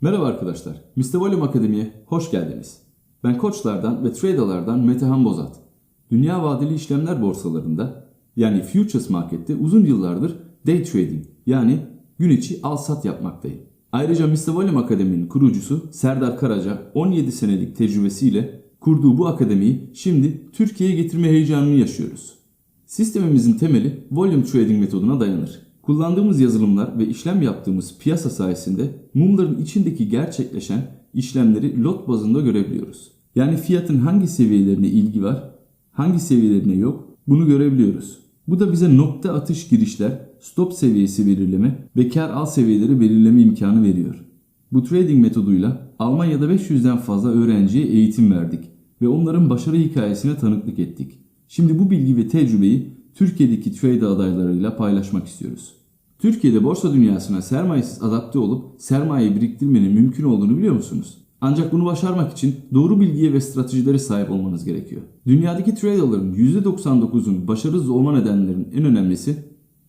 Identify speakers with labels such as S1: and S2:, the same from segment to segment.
S1: Merhaba arkadaşlar. Volume Akademi'ye hoş geldiniz. Ben koçlardan ve traderlardan Metehan Bozat. Dünya vadeli işlemler borsalarında yani Futures Market'te uzun yıllardır day trading yani gün içi al sat yapmaktayım. Ayrıca. Volume Akademi'nin kurucusu Serdar Karaca 17 senelik tecrübesiyle kurduğu bu akademiyi şimdi Türkiye'ye getirme heyecanını yaşıyoruz. Sistemimizin temeli volume trading metoduna dayanır. Kullandığımız yazılımlar ve işlem yaptığımız piyasa sayesinde mumların içindeki gerçekleşen işlemleri lot bazında görebiliyoruz. Yani fiyatın hangi seviyelerine ilgi var, hangi seviyelerine yok bunu görebiliyoruz. Bu da bize nokta atış girişler, stop seviyesi belirleme ve kar al seviyeleri belirleme imkanı veriyor. Bu trading metoduyla Almanya'da 500'den fazla öğrenciye eğitim verdik ve onların başarı hikayesine tanıklık ettik. Şimdi bu bilgi ve tecrübeyi Türkiye'deki trade adaylarıyla paylaşmak istiyoruz. Türkiye'de borsa dünyasına sermayesiz adapte olup sermaye biriktirmenin mümkün olduğunu biliyor musunuz? Ancak bunu başarmak için doğru bilgiye ve stratejilere sahip olmanız gerekiyor. Dünyadaki traderların %99'un başarısız olma nedenlerinin en önemlisi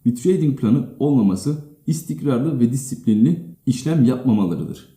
S1: bir trading planı olmaması, istikrarlı ve disiplinli işlem yapmamalarıdır.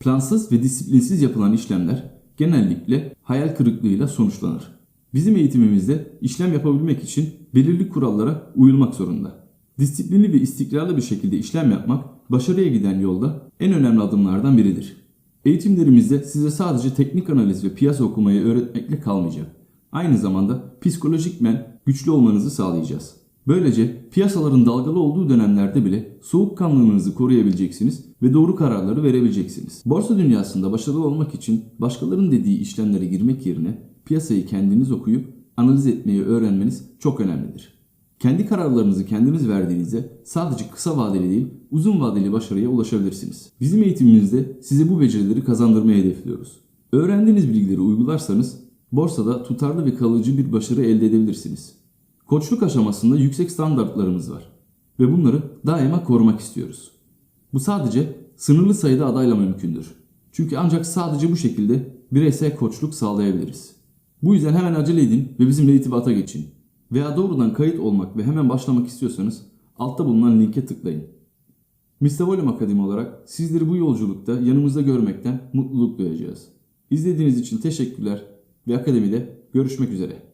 S1: Plansız ve disiplinsiz yapılan işlemler genellikle hayal kırıklığıyla sonuçlanır. Bizim eğitimimizde işlem yapabilmek için belirli kurallara uyulmak zorunda. Disiplinli ve istikrarlı bir şekilde işlem yapmak başarıya giden yolda en önemli adımlardan biridir. Eğitimlerimizde size sadece teknik analiz ve piyasa okumayı öğretmekle kalmayacak. Aynı zamanda psikolojikmen güçlü olmanızı sağlayacağız. Böylece piyasaların dalgalı olduğu dönemlerde bile soğukkanlılığınızı koruyabileceksiniz ve doğru kararları verebileceksiniz. Borsa dünyasında başarılı olmak için başkalarının dediği işlemlere girmek yerine piyasayı kendiniz okuyup analiz etmeyi öğrenmeniz çok önemlidir. Kendi kararlarınızı kendiniz verdiğinizde sadece kısa vadeli değil uzun vadeli başarıya ulaşabilirsiniz. Bizim eğitimimizde size bu becerileri kazandırmayı hedefliyoruz. Öğrendiğiniz bilgileri uygularsanız borsada tutarlı ve kalıcı bir başarı elde edebilirsiniz. Koçluk aşamasında yüksek standartlarımız var ve bunları daima korumak istiyoruz. Bu sadece sınırlı sayıda adayla mümkündür. Çünkü ancak sadece bu şekilde bireysel koçluk sağlayabiliriz. Bu yüzden hemen acele edin ve bizimle irtibata geçin. Veya doğrudan kayıt olmak ve hemen başlamak istiyorsanız altta bulunan linke tıklayın. Mr. Volume Akademi olarak sizleri bu yolculukta yanımızda görmekten mutluluk duyacağız. İzlediğiniz için teşekkürler ve akademide görüşmek üzere.